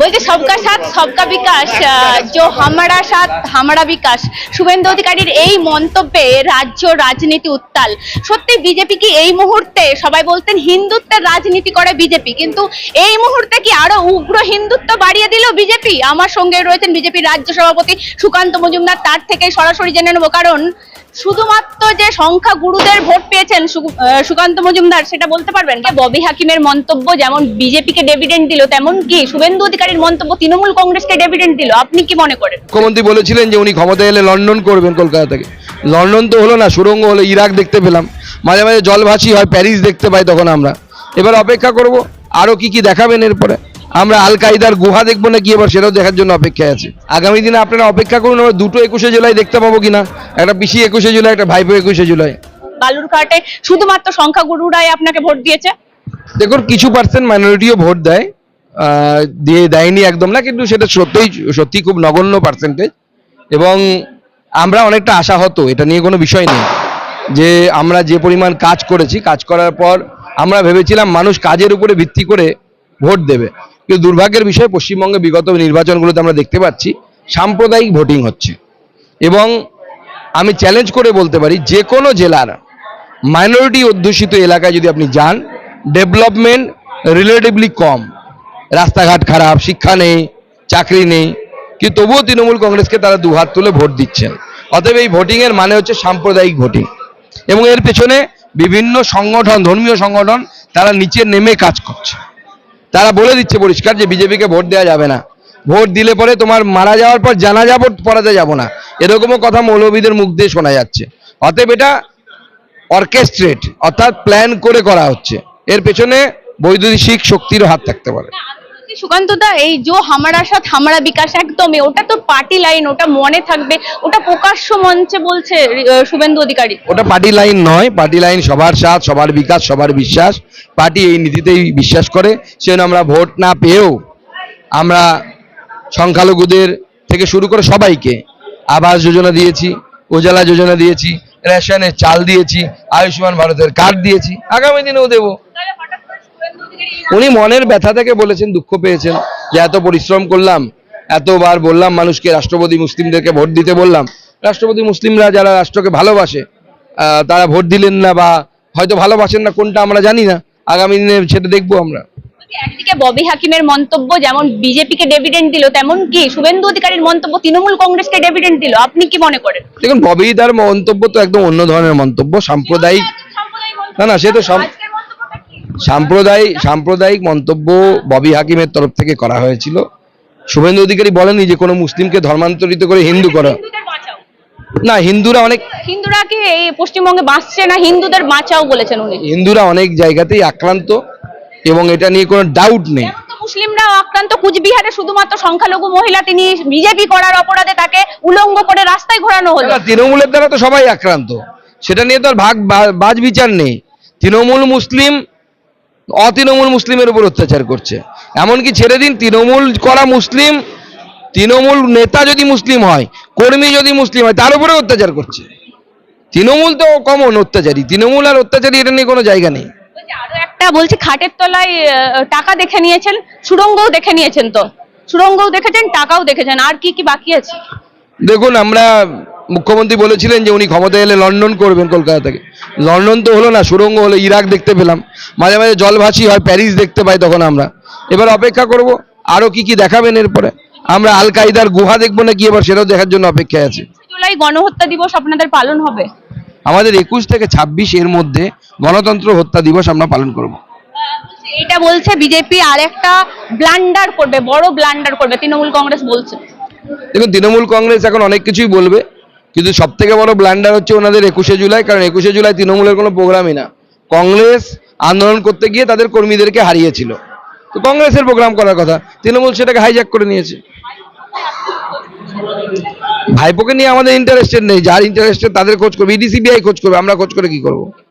বলছে সবকা সাথ, সবকা বিকাশ যে হামারা সাথ, হামারা বিকাশ। শুভেন্দু অধিকারীর এই মন্তব্যে রাজ্য রাজনীতি উত্তাল। সত্যি বিজেপি কি এই মুহূর্তে, সবাই বলতেন হিন্দুত্বের রাজনীতি করে বিজেপি, কিন্তু এই মুহূর্তে কি আরও উগ্র হিন্দুত্ব বাড়িয়ে দিল বিজেপি? আমার সঙ্গে রয়েছেন বিজেপির রাজ্য সভাপতি সুকান্ত মজুমদার, তার থেকে সরাসরি জেনে নেব, কারণ শুধুমাত্র যে সংখ্যা গুরুদের ভোট পেয়েছেন সুকান্ত মজুমদার, সেটা বলতে পারবেন ববি হাকিমের মন্তব্য যেমন বিজেপিকে ডেভিডেন্ট দিল, তেমন কি? শুভেন্দু অধিকারীর মন্তব্য তৃণমূল কংগ্রেসকে ডেভিডেন্ট দিল। আপনি কি মনে করেন? মুখ্যমন্ত্রী বলেছিলেন যে উনি ক্ষমতা এলে লন্ডন করবেন কলকাতা থেকে। লন্ডন তো হলো না সুরঙ্গ হলো, ইরাক দেখতে পেলাম। মাঝে মাঝে জলভাসি হয়, প্যারিস দেখতে পাই তখন আমরা। এবার অপেক্ষা করব আরও কি কি দেখাবেন এরপরে? আমরা আল কায়দার গুহা দেখব না কি এবার সেটাও দেখার জন্য অপেক্ষায় আছে। আগামী দিনে আপনারা অপেক্ষা করুন আমরা দুটো একুশে জুলাই দেখতে পাবো কিনা। একটা পিসি একুশে জুলাই একটা ভাইপো একুশে জুলাই। বালুরঘাটে শুধুমাত্র সংখ্যা গুরুরাই আপনাকে ভোট দিয়েছে? দেখুন কিছু পার্সেন্ট মাইনরিটিও ভোট দেয়। দিয়ে দেয়নি একদম না কিন্তু সেটা সত্যিই সত্যি খুব নগণ্য পার্সেন্টেজ এবং আমরা অনেকটা আশাহত এটা নিয়ে কোনো বিষয় নেই। যে আমরা যে পরিমাণ কাজ করেছি কাজ করার পর আমরা ভেবেছিলাম মানুষ কাজের উপরে ভিত্তি করে ভোট দেবে। কিন্তু দুর্ভাগ্যের বিষয়, পশ্চিমবঙ্গে বিগত নির্বাচনগুলোতে আমরা দেখতে পাচ্ছি সাম্প্রদায়িক ভোটিং হচ্ছে। এবং আমি চ্যালেঞ্জ করে বলতে পারি যে কোনো জেলার মাইনরিটি অধ্যুষিত এলাকায় যদি আপনি যান ডেভেলপমেন্ট রিলেটিভলি কম। রাস্তাঘাট খারাপ, শিক্ষা নেই, চাকরি নেই, কিন্তু তবুও তৃণমূল কংগ্রেসকে তারা দুহাত তুলে ভোট দিচ্ছেন। অতএব এই ভোটিংয়ের মানে হচ্ছে সাম্প্রদায়িক ভোটিং। এবং এর পেছনে বিভিন্ন সংগঠন, ধর্মীয় সংগঠন, তারা নিচে নেমে কাজ করছে। তারা বলে দিচ্ছে পরিষ্কার যে বিজেপিকে ভোট দেওয়া যাবে না। ভোট দিলে পরে তোমার মারা যাওয়ার পর জানা যাব পড়াতে যাব না। এরকমও কথা মৌলবীদের মুখ দিয়ে শোনা যাচ্ছে। অতএব এটা অর্কেস্ট্রেট অর্থাৎ প্ল্যান করে করা হচ্ছে। এর পেছনে বৈদ্যুতিক শক্তিরও হাত থাকতে পারে। এই যে সাথ হামারা বিকাশ, একদমই, ওটা তো পার্টি লাইন ওটা মনে থাকবে, ওটা প্রকাশ্য মঞ্চে বলছে শুভেন্দু অধিকারী। ওটা পার্টি লাইন নয় পার্টি লাইন সবার সাথ, সবার বিকাশ, সবার বিশ্বাস। পার্টি এই নীতিতেই বিশ্বাস করে, সেজন্য আমরা ভোট না পেয়েও আমরা সংখ্যালঘুদের থেকে শুরু করে সবাইকে আবাস যোজনা দিয়েছি, উজালা যোজনা দিয়েছি, রেশনের চাল দিয়েছি, আয়ুষ্মান ভারতের কার্ড দিয়েছি, আগামী দিনেও দেবো। উনি মনের ব্যথা থেকে বলেছেন দুঃখ পেয়েছেন যে এত পরিশ্রম করলাম এতবার বললাম মানুষকে রাষ্ট্রপতি মুসলিমদেরকে ভোট দিতে বললাম। রাষ্ট্রপতি মুসলিমরা যারা রাষ্ট্রকে ভালোবাসে তারা ভোট দিলেন না বা হয়তো ভালোবাসেন না কোনটা আমরা জানি না। আগামী দিনে সেটা দেখব আমরা। একদিকে ববি হাকিমের মন্তব্য যেমন বিজেপিকে ডেভিডেন্ট দিল তেমন কি শুভেন্দু অধিকারীর মন্তব্য তৃণমূল কংগ্রেসকে ডেভিডেন্ট দিল? আপনি কি মনে করেন? দেখুন ববিদার মন্তব্য তো একদম অন্য ধরনের মন্তব্য সাম্প্রদায়িক না না সে তো সাম্প্রদায়িক সাম্প্রদায়িক মন্তব্য ববি হাকিমের তরফ থেকে করা হয়েছিল। শুভেন্দু অধিকারী বলেনি যে কোনো মুসলিমকে ধর্মান্তরিত করে হিন্দু করা। না হিন্দুরা অনেক হিন্দুরা কি এই পশ্চিমবঙ্গে বাঁচছে না? হিন্দুদের বাঁচাও বলেছেন উনি। হিন্দুরা অনেক জায়গাতেই আক্রান্ত এবং এটা নিয়ে কোনো ডাউট নেই। যেমন মুসলিমরাও আক্রান্ত। কুচবিহারে শুধুমাত্র সংখ্যালঘু মহিলা তিনি বিজেপি করার অপরাধে তাকে উলঙ্গ করে রাস্তায় ঘোরানো হলো। তৃণমূলের দ্বারা তো সবাই আক্রান্ত। সেটা নিয়ে তো আর ভাগ বাজ বিচার নেই। তৃণমূল মুসলিম অতৃণমূল মুসলিমের উপর অত্যাচার করছে। এমনকি ছেড়ে দিন তৃণমূল করা মুসলিম তৃণমূল নেতা যদি মুসলিম হয় কর্মী যদি মুসলিম হয় তার উপরে অত্যাচার করছে। তৃণমূল তো কমন অত্যাচারী তৃণমূল আর অত্যাচারী এটা নিয়ে কোনো জায়গা নেই। আরও একটা বলছি খাটের তলায় টাকা দেখে নিয়েছেন সুড়ঙ্গও দেখে নিয়েছেন তো? সুড়ঙ্গও দেখেছেন টাকাও দেখেছেন আর কি কি বাকি আছে? দেখুন আমরা মুখ্যমন্ত্রী বলেছিলেন যে উনি ক্ষমতা এলে লন্ডন করবেন কলকাতা থেকে। লন্ডন তো হলো না সুরঙ্গ হলো ইরাক দেখতে পেলাম। মাঝে মাঝে জলভাসি হয় প্যারিস দেখতে পাই তখন আমরা। এবার অপেক্ষা করব আরও কি কি দেখাবেন এরপরে? আমরা আল কায়দার গুহা দেখব না কি এবার সেটাও দেখার জন্য অপেক্ষায় আছে। জুলাই গণহত্যা দিবস আপনাদের পালন হবে? আমাদের একুশ থেকে ছাব্বিশ এর মধ্যে গণতন্ত্র হত্যা দিবস আমরা পালন করব। এটা বলছে বিজেপি আর একটা ব্লান্ডার করবে বড় ব্লান্ডার করবে তৃণমূল কংগ্রেস বলছে। দেখুন তৃণমূল কংগ্রেস এখন অনেক কিছুই বলবে। কিন্তু সব থেকে বড় ব্ল্যান্ডার হচ্ছে ওনাদের একুশে জুলাই, কারণ একুশে জুলাই তৃণমূলের কোনো প্রোগ্রামই না। কংগ্রেস আন্দোলন করতে গিয়ে তাদের কর্মীদেরকে হারিয়েছিল। তো কংগ্রেসের প্রোগ্রাম করার কথা। তৃণমূল সেটাকে হাইজ্যাক করে নিয়েছে। ভাইপোকে নিয়ে আমাদের ইন্টারেস্টেড নেই। যার ইন্টারেস্টেড তাদের খোঁজ করবে ইডিসিবিআই খোঁজ করবে, আমরা খোঁজ করে কি করব?